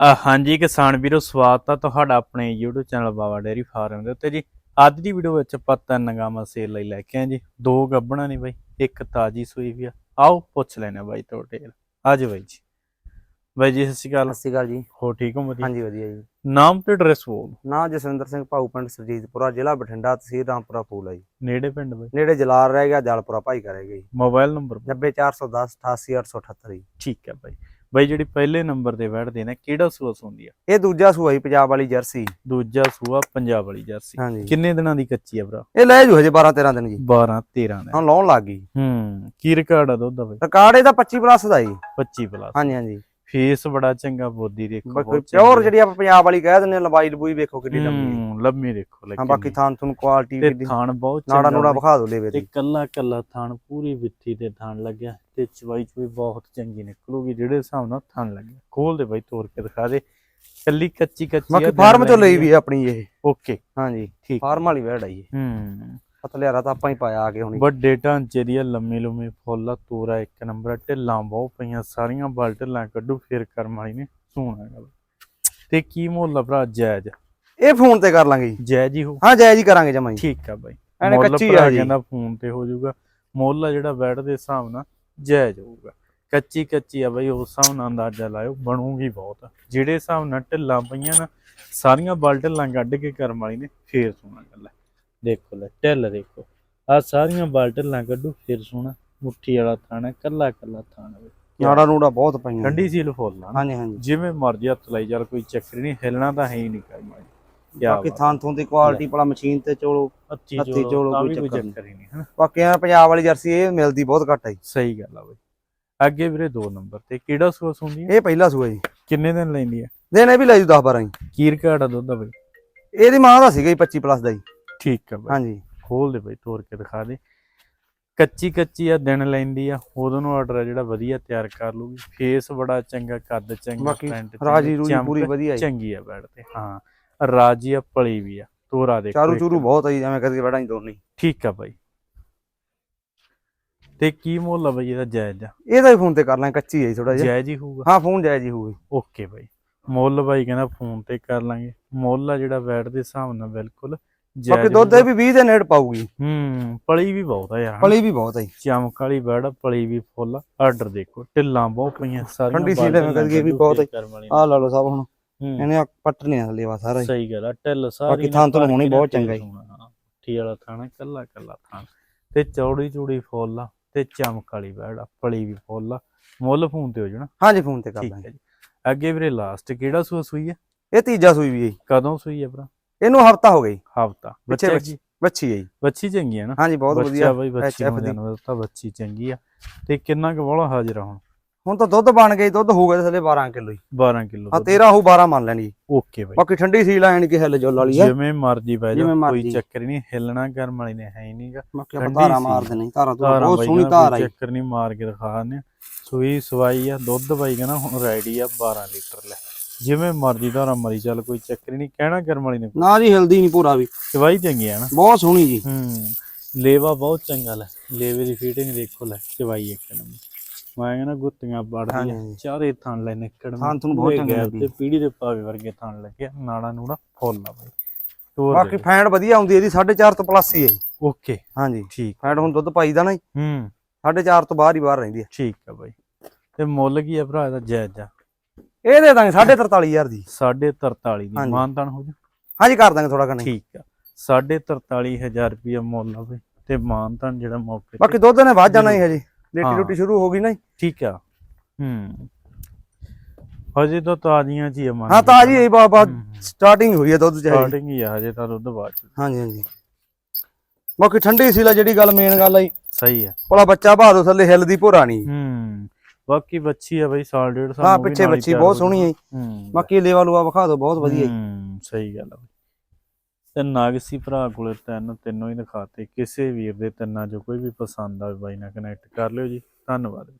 ਹਾਂਜੀ ਕਿਸਾਨ ਵੀਰੋ ਸਵਾਗਤ ਆ ਤੁਹਾਡਾ ਆਪਣੇ YouTube channel Baba dairy farm ਦੇ ਉੱਤੇ ਜੀ। ਅੱਜ ਦੀ ਵੀਡੀਓ ਵਿੱਚ ਆਪਾਂ ਤਿੰਨ ਗਾਵਾਂ ਸੇਲ ਲਈ ਲੈ ਕੇ ਆਏ ਜੀ। ਦੋ ਗੱਬਣਾ ਨੇ ਬਾਈ ਇੱਕ ਤਾਜੀ ਸੂਈ ਵੀ ਆ। ਆਓ ਪੁੱਛ ਲੈਣੇ ਬਾਈ ਤੋਂ ਡੇਲ ਅੱਜ ਬਾਈ ਜੀ। ਬਾਈ ਜੀ ਸਤਿ ਸ਼੍ਰੀ ਅਕਾਲ। ਸਤਿ ਸ਼੍ਰੀ ਅਕਾਲ ਜੀ। ਹੋ ਠੀਕ ਹੋ ਵਧੀਆ? ਹਾਂਜੀ ਵਧੀਆ ਜੀ। ਨਾਮ ਤੇ ਐਡਰੈਸ ਬੋਲ ਨਾਂ ਜਸਵਿੰਦਰ ਸਿੰਘ ਭਾਊ ਪਿੰਡ ਸਰਜੀਤਪੁਰਾ ਜ਼ਿਲ੍ਹਾ ਬਠਿੰਡਾ ਤਹਿਸੀਲ ਰਾਮਪੁਰਾ ਫੂਲ ਆ ਜੀ। ਨੇੜੇ ਪਿੰਡ ਬਾਈ? ਨੇੜੇ ਜਲਾਲ ਰਹਿ ਗਿਆ ਜਲਪੁਰਾ ਭਾਈ ਕਾ ਰਹਿ ਗਿਆ ਜੀ ਮੋਬਾਈਲ ਨੰਬਰ 90410 88878 ਜੀ। ਠੀਕ ਹੈ ਬਾਈ। ਬਾਈ ਜਿਹੜੀ ਪਹਿਲੇ ਨੰਬਰ ਤੇ ਬੈਠਦੇ ਨੇ ਕਿਹੜਾ ਸੂਆ ਹੁੰਦੀ ਆ? ਇਹ ਦੂਜਾ ਸੂਆ ਜੀ ਪੰਜਾਬ ਵਾਲੀ ਜਰਸੀ। ਦੂਜਾ ਸੂਆ ਪੰਜਾਬ ਵਾਲੀ ਜਰਸੀ। ਕਿੰਨੇ ਦਿਨਾਂ ਦੀ ਕੱਚੀ ਆ ਭਰਾ? ਇਹ ਲੈ ਜੂ ਹਜੇ 12 13 ਦਿਨ ਜੀ। 12 13 ਦਾ ਹੁਣ ਲਾਉਣ ਲੱਗ ਗਈ। ਹੂੰ ਕੀ ਰਿਕਾਰਡ ਆ ਦੁੱਧ ਦਾ ਬਾਈ? ਰਿਕਾਰਡ ਇਹਦਾ 25 ਪਲੱਸ ਦਾ ਜੀ। 25 ਪਲੱਸ। ਹਾਂਜੀ ਹਾਂਜੀ। ਫੇਸ ਬੜਾ ਚੰਗਾ ਬੋਦੀ ਦੇਖੋ ਪਿਓਰ ਜਿਹੜੀ ਆਪਾਂ ਪੰਜਾਬ ਵਾਲੀ ਕਹਿ ਦਿੰਦੇ ਆ ਲੰਬਾਈ ਲਬੂਈ ਵੇਖੋ ਕਿੰਨੀ। ਲੰਬੀ ਹੈ। ਲੰਮੀ ਦੇਖੋ ਲੈ ਹਾਂ ਬਾਕੀ ਥਾਨ ਤੁਹਾਨੂੰ ਕੁਆਲਿਟੀ ਤੇ ਦੀ ਥਾਣ ਬਹੁਤ ਨਾੜਾ ਚੰਗਾ ਨੂੜਾ ਬਾਈ। ਵਿਖਾ ਦੋ ਲੈਵੇ ਤੇ ਕੱਲਾ ਕੱਲਾ ਥਾਣ ਪੂਰੀ ਵਿੱਥੀ ਤੇ ਥਾਣ ਲੱਗਿਆ। ਤੇ ਚਵਾਈ ਚਵਾਈ ਬਹੁਤ ਚੰਗੀ ਨਿਕਲੂਗੀ ਜਿਹੜੇ ਹਿਸਾਬ ਨਾਲ ਥਾਣ ਲੱਗਿਆ। ਖੋਲ ਦੇ ਬਾਈ ਤੋੜ ਕੇ ਦਿਖਾ ਦੇ। ਕੱਲੀ ਕੱਚੀ ਕੱਚੀ ਬਾਕੀ ਫਾਰਮ ਚੋਂ ਲਈ ਵੀ ਹੈ ਆਪਣੀ ਇਹ। ਓਕੇ। ਹਾਂਜੀ ਠੀਕ। ਫਾਰਮ ਵਾਲੀ ਵੈੜ ਆਈ ਹੂੰ। ਪਤਲਿਆਰਾ ਤਾਂ ਆਪਾਂ ਹੀ ਪਾਇਆ ਆ ਕੇ ਹੁਣੀ। ਵੱਡੇ ਢਾਂਚੇ ਦੀ ਲੰਮੀ ਲੰਮੀ ਫੁੱਲ ਤੋਰਾ ਇੱਕ ਨੰਬਰ ਢਿੱਲਾਂ ਬਹੁਤ ਪਈਆਂ ਸਾਰੀਆਂ ਬਲ ਢਿੱਲਾਂ ਕੱਢੂ ਫੇਰ ਕਰਮ ਵਾਲੀ ਨੇ ਸੋਹਣਾ ਗੱਲ। ਤੇ ਕੀ ਮੁੱਲ ਭਰਾ ਜਾਇਜ਼? ਇਹ ਫੋਨ ਤੇ ਕਰ ਲਾਂਗੇ ਜੀ। ਜਾਇਜ਼ ਹੀ ਹੋ ਹਾਂ ਜਾਇਜ਼ ਹੀ ਕਰਾਂਗੇ ਜਮਾਈ ਠੀਕ ਆ ਬਾਈ। ਐਨੇ ਕੱਚੀ ਆ ਜੀ। ਕਹਿੰਦਾ ਫੋਨ ਤੇ ਹੋ ਜਾਊਗਾ। ਮੁੱਲ ਆ ਜਿਹੜਾ ਬੈਡ ਦੇ ਹਿਸਾਬ ਨਾਲ ਜਾਇਜ਼ ਹੋਊਗਾ। ਕੱਚੀ ਕੱਚੀ ਆ ਬਾਈ ਉਸ ਹਿਸਾਬ ਨਾਲ ਅੰਦਾਜ਼ਾ ਲਾਇਓ ਬਣੂਗੀ ਬਹੁਤ। ਜਿਹੜੇ ਹਿਸਾਬ ਨਾਲ ਢਿੱਲਾਂ ਪਈਆਂ ਨਾ ਸਾਰੀਆਂ ਬਲ ਢਿੱਲਾਂ ਕੱਢ ਕੇ ਕਰਮ ਵਾਲੀ ਨੇ ਫੇਰ ਸੋਹਣਾ ਗੱਲ ਹੈ ਦੇਖੋ ਲੈ ਢਿੱਲ ਦੇਖੋ। ਆ ਸਾਰੀਆਂ ਬਲ ਢਿੱਲਾਂ ਕੱਢੂ ਫੇਰ ਸੋਹਣਾ ਮੁੱਠੀ ਵਾਲਾ ਥਾਣਾ ਕੱਲਾ ਕੱਲਾ ਥਾਣਾ। ਨਾੜਾ ਨੂੜਾ ਬਹੁਤ ਪਈਆਂ ਠੰਡੀ ਸੀਲ ਫੁੱਲ ਆ ਨਾ। ਹਾਂਜੀ ਹਾਂਜੀ। ਜਿਵੇਂ ਮਰਜ਼ੀ ਹੱਥ ਲਾਈ ਚੱਲ ਕੋਈ ਚੱਕਰ ਨਹੀਂ ਹਿਲਣਾ ਤਾਂ ਹੈ ਹੀ ਨਹੀਂ ਕਰਮ ਬਾਕੀ। ਥਾਂ ਥੋਂ ਦੀ ਕੁਆਲਿਟੀ ਭਲਾ ਮਸ਼ੀਨ ਤੇ ਚੋਲੋ ਹੱਥੀ ਚੋਲੋ ਕੋਈ ਚੱਕਰ ਨਹੀਂ। ਚੱਕਰ ਹੀ ਨਹੀਂ ਹਨਾ। ਬਾਕੀ ਆ ਪੰਜਾਬ ਵਾਲੀ ਜਰਸੀ ਇਹ ਮਿਲਦੀ ਬਹੁਤ ਘੱਟ ਹੈ। ਸਹੀ ਗੱਲ ਆ ਬਈ। ਅੱਗੇ ਵੀਰੇ ਦੋ ਨੰਬਰ ਤੇ ਕਿਹੜਾ ਸੂਆ ਸੁਣਦੀ ਹੈ ਇਹ ਪਹਿਲਾ ਸੂਆ ਜੀ। ਕਿੰਨੇ ਦਿਨ ਲੈਂਦੀ ਹੈ ਦਿਨ ਇਹ ਵੀ ਲੈ ਜੂ 10 12 ਜੀ। ਕੀਰ ਘਾੜਾ ਦੁੱਧ ਦਾ ਬਈ? ਇਹਦੀ ਮਾਂ ਦਾ ਸੀਗਾ ਜੀ 25 ਪਲੱਸ ਦਾ ਜੀ। ਠੀਕ ਆ ਬਈ। ਹਾਂਜੀ। ਖੋਲ ਦੇ ਬਈ ਤੋੜ ਕੇ ਦਿਖਾ ਦੇ। ਕੱਚੀ ਕੱਚੀ ਆ ਦਿਨ ਲੈਂਦੀ ਆ। ਉਦੋਂ ਨੂੰ ਆਰਡਰ ਆ ਜਿਹੜਾ ਵਧੀਆ ਤਿਆਰ ਕਰ ਲੂਗੀ। ਫੇਸ ਬੜਾ ਚੰਗਾ ਕੱਦ ਚੰਗਾ ਚੰਗੀ, ਰਾਜੀ ਰੂਜੀ ਪੂਰੀ ਵਧੀਆ ਚੰਗੀ ਆ ਬੈਠ ਤੇ। ਹਾਂ ਰਾਜੀ ਆ ਪਲੀ ਵੀ ਆ। ਤੋਰਾ ਦੇਖੋ ਚਾਰੂ। ਚੂਰੂ ਬਹੁਤ ਹੈ ਜੀ ਐਵੇਂ ਕਰਕੇ ਬੜਾ ਹੀ ਦੋਨੇ ਠੀਕ ਆ ਬਾਈ। ਤੇ ਕੀ ਮੁੱਲ ਆ ਬਈ ਇਹਦਾ ਜਾਇਜ਼? ਆ ਇਹਦਾ ਵੀ ਫੋਨ ਤੇ ਕਰ ਲਾਂ ਕੱਚੀ ਹੈ ਥੋੜਾ ਜਿਹਾ। ਜਾਇਜ਼ ਹੀ ਹੋਊਗਾ? ਹਾਂ ਫੋਨ ਜਾਇਜ਼ ਹੀ ਹੋਊਗੀ ਓਕੇ ਬਾਈ। ਮੁੱਲ ਬਾਈ ਕਹਿੰਦਾ ਫੋਨ ਤੇ ਕਰ ਲਾਂਗੇ। ਮੁੱਲ ਆ ਜਿਹੜਾ ਬੈਠ ਦੇ ਹਿਸਾਬ ਨਾਲ ਬਿਲਕੁਲ ਬਾਕੀ ਦੁੱਧ ਇਹ ਵੀ 20 ਦੇ ਨੇੜ ਪਾਊਗੀ। ਹੂੰ ਪਲੀ ਵੀ ਬਹੁਤ ਆ ਯਾਰ। ਪਲੀ ਵੀ ਬਹੁਤ ਜੀ। ਚਮਕ ਵਾਲੀ ਬੈੜ ਆ, ਪਲੀ ਵੀ ਫੁੱਲ। ਆਰਡਰ ਦੇਖੋ ਢਿੱਲਾਂ ਬਹੁਤ ਪਈਆਂ ਸਾਰੀਆਂ ਠੰਡੀ ਸੀ ਲੈ ਕਦੀ ਵੀ ਬਹੁਤ ਨੇ। ਆਹ ਲਾ ਲਓ ਸਭ ਹੁਣ। ਇਹਨੇ ਆਹ ਪੱਟਨੇ ਆ ਲੇਵਾ ਸਾਰਾ ਸਹੀ ਗੱਲ ਆ ਢਿੱਲ ਸਾਰੀ ਬਾਕੀ ਥਾਂ ਤੋਂ ਹੋਣੀ ਬਹੁਤ ਚੰਗਾ ਹਾਂ। ਠੀ ਵਾਲਾ ਥਾਣਾ ਕੱਲਾ ਕੱਲਾ ਥਾਣ ਤੇ ਚੌੜੀ ਚੂੜੀ ਫੁੱਲ ਆ ਤੇ ਚਮਕ ਵਾਲੀ ਬੈੜ ਆ ਪਲੀ ਵੀ ਫੁੱਲ ਆ। ਮੁੱਲ ਫੋਨ ਤੇ ਹੋ ਜਾਣਾ। ਹਾਂਜੀ ਫੋਨ ਤੇ ਕਰ ਲਾਂਗੇ ਅੱਗੇ ਵੀਰੇ ਲਾਸਟ ਕਿਹੜਾ ਸੂਆ ਸੂਈ ਹੈ ਇਹ ਤੀਜਾ ਸੂਈ ਵੀ ਹੈ। ਕਦੋਂ ਸੂਈ ਹੈ ਭਰਾ? ਇਹਨੂੰ ਹਫਤਾ ਹੋ ਜੀ। ਹਫਤਾ। ਬੱਚਾ ਬੱਚੀ ਬੱਚੀ ਹੈ ਜੀ। ਬੱਚੀ ਚੰਗੀ ਹੈ ਨਾ। ਹਾਂਜੀ ਬਹੁਤ ਵਧੀਆ। ਬਈ ਬੱਚੀ ਦੀ। ਜਨਮ ਦਿੱਤਾ ਬੱਚੀ ਚੰਗੀ ਆ। ਤੇ ਕਿੰਨਾ ਕੁ ਬੋਲਾ ਹਾਜ਼ਰ ਆ ਹੁਣ? ਹੁਣ ਤਾਂ ਦੁੱਧ ਬਣ ਗਈ ਦੁੱਧ ਹੋਊਗਾ ਥੱਲੇ 12 ਕਿਲੋ ਜੀ। 12 ਕਿਲੋ ਹਾਂ 13 ਹੋਊ 12 ਮੰਨ ਲੈਣੀ। ਓਕੇ ਬਾਈ। ਬਾਕੀ ਠੰਡੀ ਸੀਲ ਐਣ ਕਿ ਹਿੱਲ ਜੁੱਲ ਵਾਲੀ ਹੈ ਜਿਵੇਂ ਮਰਜ਼ੀ ਪੈ ਜਾ ਕੋਈ। ਚੱਕਰ ਹੀ ਨਹੀਂ ਹਿੱਲਣਾ ਕਰਮ ਵਾਲੀ ਨੇ ਹੈ ਹੀ ਨਹੀਂਗਾ ਬਾਕੀ ਆਪਾਂ ਠੰਡੀ ਧਾਰਾ। ਮਾਰਦੇ ਨਹੀਂ ਧਾਰਾ ਤੋਂ ਬਹੁਤ ਸੋਹਣੀ ਧਾਰ ਆਈ ਚੱਕਰ ਨਹੀਂ ਮਾਰ ਕੇ ਦਿਖਾ ਦਿੰਦੇ ਆ ਸੂਈ ਸਵਾਈ ਆ ਦੁੱਧ ਬਾਈ ਕਹਿੰਦਾ ਹੁਣ ਰੈਡੀ ਆ 12 ਲੀਟਰ ਲੈ। ਜਿਵੇਂ ਮਰਜ਼ੀ ਧਾਰਾ ਮਰੀ ਚੱਲ ਕੋਈ ਚੱਕਰ ਹੀ ਨਹੀਂ ਕਹਿਣਾ ਕਰਮ ਵਾਲੀ ਨੇ। ਨਾ ਜੀ ਹਿਲਦੀ ਨਹੀਂ ਪੂਰਾ ਵੀ। ਸਵਾਈ ਚੰਗੀ ਆ ਨਾ। ਬਹੁਤ ਸੋਹਣੀ ਜੀ। ਹੂੰ ਲੇਵਾ ਬਹੁਤ ਚੰਗਾ ਲੈ। ਲੇਵੇ ਦੀ ਫਿਟਿੰਗ ਦੇਖੋ ਲੈ ਚਵਾਈ ਇੱਕ ਨੰਬਰ। ਮੈਂ ਕਹਿੰਦਾ ਗੁੱਤੀਆਂ ਵੜਦੀਆਂ ਹਾਂਜੀ। ਚਾਰੇ ਥਣ ਲੈ ਨਿਕੜ ਥਣ ਥੁਣ ਬਹੁਤ ਚੰਗੇ ਤੇ। ਪੀੜੀ ਦੇ ਪਾਵੇ ਵਰਗੇ ਥਣ ਲੱਗਿਆ ਨਾੜਾ ਨੂੜਾ ਫੁੱਲ ਆ ਬਾਈ। ਬਾਕੀ ਫੈਂਡ ਵਧੀਆ ਆਉਂਦੀ ਇਹਦੀ 4.5 ਤੋਂ ਪਲੱਸ ਹੀ ਹੈ ਜੀ। ਓਕੇ। ਹਾਂਜੀ ਠੀਕ। ਫੈਂਡ ਹੁਣ ਦੁੱਧ ਪਾਈਦਾ ਨਾ ਹੂੰ। 4.5 ਤੋਂ ਬਾਹਰ ਹੀ ਬਾਹਰ ਰਹਿੰਦੀ ਹੈ। ਠੀਕ ਆ ਬਾਈ। ਤੇ ਮੁੱਲ ਕੀ ਆ ਭਰਾ ਇਹਦਾ ਜਾਇਜ਼ ਆ? ਇਹ ਦੇ ਦਾਂਗੇ 43000 ਦੀ। 43 ਦੀ। ਹਾਂਜੀ। ਮਾਨਤਾਨ ਹੋ ਜੂ? ਹਾਂਜੀ ਕਰ ਦਾਂਗੇ ਥੋੜਾ ਕਨੇ ਠੀਕ ਆ। 43000 ਰੁਪਏ ਮੁੱਲ ਆ ਬਈ। ਤੇ ਮਾਨਤਾਨ ਜਿਹੜਾ ਮੌਕੇ ਤੇ ਬਾਕੀ ਦੁੱਧ ਨੇ ਵੱਧ ਜਾਣਾ ਹੀ ਹਜੇ। ਲੇਟੀ ਹਾਂ। ਰੋਟੀ ਸ਼ੁਰੂ ਹੋ ਗਈ ਨਾ ਜੀ। ਠੀਕ ਆ। ਹੂੰ। ਹਜੇ ਤਾਂ ਤਾਜ਼ੀਆਂ ਹੀ ਆ ਮੰਨ ਹਾਂ ਤਾਂ ਜੀ ਇਹ ਬਾਬਾ ਹੂੰ। ਸਟਾਰਟਿੰਗ ਹੋਈ ਹੈ ਦੁੱਧ ਚਾਹੀ ਸਟਾਰਟਿੰਗ ਹੀ ਆ ਹਜੇ ਤਾਂ ਦੁੱਧ ਬਾਅਦ ਚ। ਹਾਂਜੀ ਹਾਂਜੀ। ਬਾਕੀ ਠੰਡੀ ਸੀ ਲਾ ਜਿਹੜੀ ਗੱਲ ਮੇਨ ਗੱਲ ਆਈ ਸਹੀ ਆ। ਭਲਾ ਬੱਚਾ ਬਾਹਰੋਂ ਥੱਲੇ ਹਿੱਲਦੀ ਭੋਰਾ ਨਹੀਂ। ਹੂੰ। ਬਾਕੀ ਬੱਚੀ ਆ ਬਈ ਸਾਲ ਡੇਢ ਸਾਲ ਹਾਂ ਪਿੱਛੇ ਹੀ ਬੱਚੀ ਬਹੁਤ ਹੋ ਸੋਹਣੀ ਹੈ ਜੀ। ਹੂੰ। ਬਾਕੀ ਲੇਵਾ ਲੂਆ ਵਿਖਾ ਦਿਓ ਬਹੁਤ ਵਧੀਆ ਜੀ। ਹੂੰ ਸਹੀ ਗੱਲ ਆ ਬਈ। ਤੇ ਨਾਗਸੀ ਭਰਾ ਕੋਲੇ ਤਿੰਨ ਤਿੰਨੋਂ ਹੀ ਦਿਖਾਤੇ ਕਿਸੇ ਵੀਰ ਦੇ ਤਿੰਨਾਂ ਚੋਂ ਕੋਈ ਵੀ ਪਸੰਦ ਆਵੇ ਬਾਈ ਨਾਲ ਕਨੈਕਟ ਕਰ ਲਿਓ ਜੀ। ਧੰਨਵਾਦ।